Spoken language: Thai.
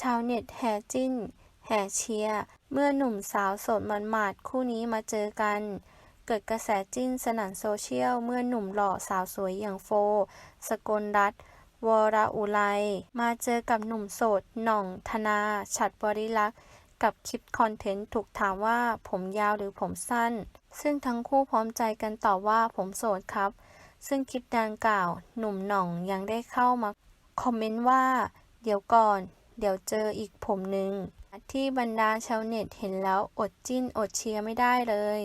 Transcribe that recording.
ชาวเน็ตแห่จิ้น แห่เชียร์เมื่อหนุ่มสาวโสดหมาดคู่นี้มาเจอกัน เกิดกระแสจิ้นสนั่นโซเชียล เมื่อหนุ่มหล่อสาวสวยอย่างโฟ สกลรัตวรอุไรมาเจอกับหนุ่มโสดหน่องธนา ฉัตรบริลักษ์กับคลิปคอนเทนต์ถูกถามว่าผมยาวหรือผมสั้น ซึ่งทั้งคู่พร้อมใจกันตอบว่าผมโสดครับ ซึ่งคลิปดังกล่าว หนุ่มหน่องยังได้เข้ามาคอมเมนต์ว่า เดี๋ยวก่อน เดี๋ยวเจออีกผมหนึ่งที่บรรดาชาวเน็ตเห็นแล้วอดจิ้นอดเชียร์ไม่ได้เลย